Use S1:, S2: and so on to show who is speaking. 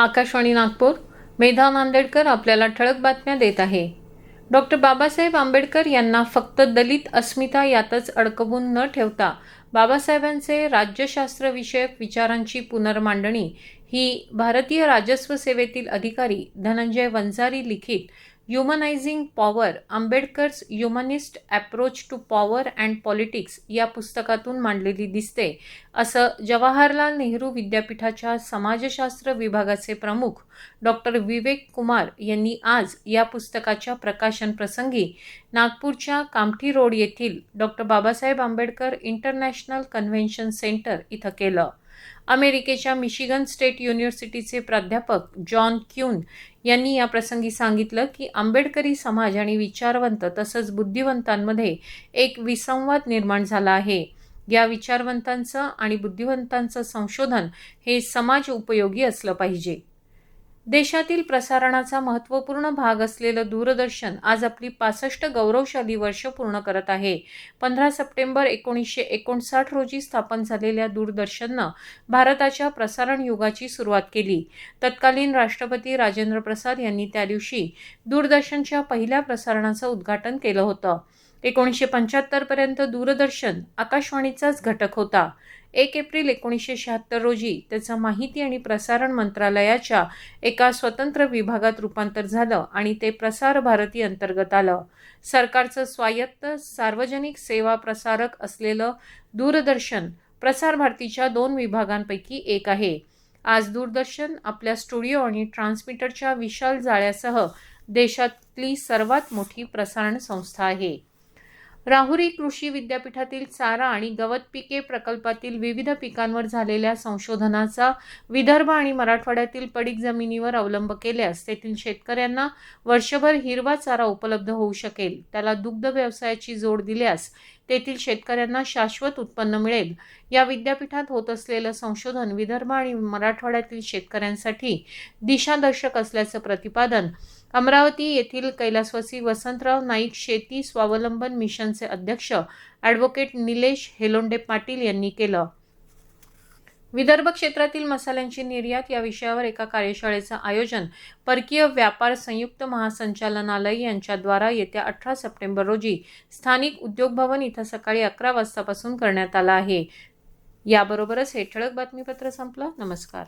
S1: आकाशवाणी नागपूर. मेधा नांदेडकर आपल्याला ठळक बातम्या देत आहे. डॉक्टर बाबासाहेब आंबेडकर यांना फक्त दलित अस्मिता यातच अडकवून न ठेवता बाबासाहेबांचे राज्यशास्त्रविषयक विचारांची पुनर्मांडणी ही भारतीय राजस्व सेवेतील अधिकारी धनंजय वंजारी लिखित humanising power Ambedkar's humanist approach to power and politics या पुस्तकातून मांडलेली दिसते. असं जवाहरलाल नेहरू विद्यापीठाच्या समाजशास्त्र विभागाचे प्रमुख डॉक्टर विवेक कुमार यांनी आज या पुस्तकाच्या प्रकाशन प्रसंगी नागपूरच्या कामठी रोड येथील doctor Babasaheb Ambedkar international convention centre इथं केलं. अमेरिकेच्या मिशिगन स्टेट युनिव्हर्सिटीचे प्राध्यापक जॉन क्यून यांनी या प्रसंगी सांगितलं की आंबेडकरी समाज आणि विचारवंत तसंच बुद्धिवंतांमध्ये एक विसंवाद निर्माण झाला आहे. या विचारवंतांचं आणि बुद्धिवंतांचं संशोधन हे समाज उपयोगी असलं पाहिजे. देशातील प्रसारणाचा महत्त्वपूर्ण भाग असलेलं दूरदर्शन आज आपली पासष्ट गौरवशाली वर्ष पूर्ण करत आहे. पंधरा सप्टेंबर एकोणीसशे एकोणसाठ रोजी स्थापन झालेल्या दूरदर्शननं भारताच्या प्रसारण युगाची सुरुवात केली. तत्कालीन राष्ट्रपती राजेंद्र प्रसाद यांनी त्या दिवशी दूरदर्शनच्या पहिल्या प्रसारणाचं उद्घाटन केलं होतं. एकोणीसशे पंच्याहत्तरपर्यंत दूरदर्शन आकाशवाणीचाच घटक होता. एक एप्रिल एकोणीसशे शहात्तर रोजी त्याचं माहिती आणि प्रसारण मंत्रालयाच्या एका स्वतंत्र विभागात रूपांतर झालं आणि ते प्रसार भारती अंतर्गत आलं. सरकारचं स्वायत्त सार्वजनिक सेवा प्रसारक असलेलं दूरदर्शन प्रसार भारतीच्या दोन विभागांपैकी एक आहे. आज दूरदर्शन आपल्या स्टुडिओ आणि ट्रान्समीटरच्या विशाल जाळ्यासह देशातली सर्वात मोठी प्रसारण संस्था आहे. राहुरी कृषी विद्यापीठातील चारा आणि गवत पिके प्रकल्पातील विविध पिकांवर झालेल्या संशोधनाचा विदर्भ आणि मराठवाड्यातील पडीक जमिनीवर अवलंब केल्यास तेथील शेतकऱ्यांना वर्षभर हिरवा चारा उपलब्ध होऊ शकेल. त्याला दुग्ध व्यवसायाची जोड दिल्यास तेथील शेतकऱ्यांना शाश्वत उत्पन्न मिळेल. या विद्यापीठात होत असलेलं संशोधन विदर्भ आणि मराठवाड्यातील शेतकऱ्यांसाठी दिशादर्शक असल्याचं प्रतिपादन अमरावती येथील कैलासवासी वसंतराव नाईक शेती स्वावलंबन मिशन मिशनचे अध्यक्ष ॲडव्होकेट निलेश हेलोंडे पाटील यांनी केलं. विदर्भ क्षेत्रातील मसाल्यांची निर्यात या विषयावर एका कार्यशाळेचं आयोजन परकीय व्यापार संयुक्त महासंचालनालय यांच्याद्वारा येत्या अठरा सप्टेंबर रोजी स्थानिक उद्योग भवन इथं सकाळी अकरा वाजतापासून करण्यात आला आहे. याबरोबरच हे ठळक बातमीपत्र संपलं. नमस्कार.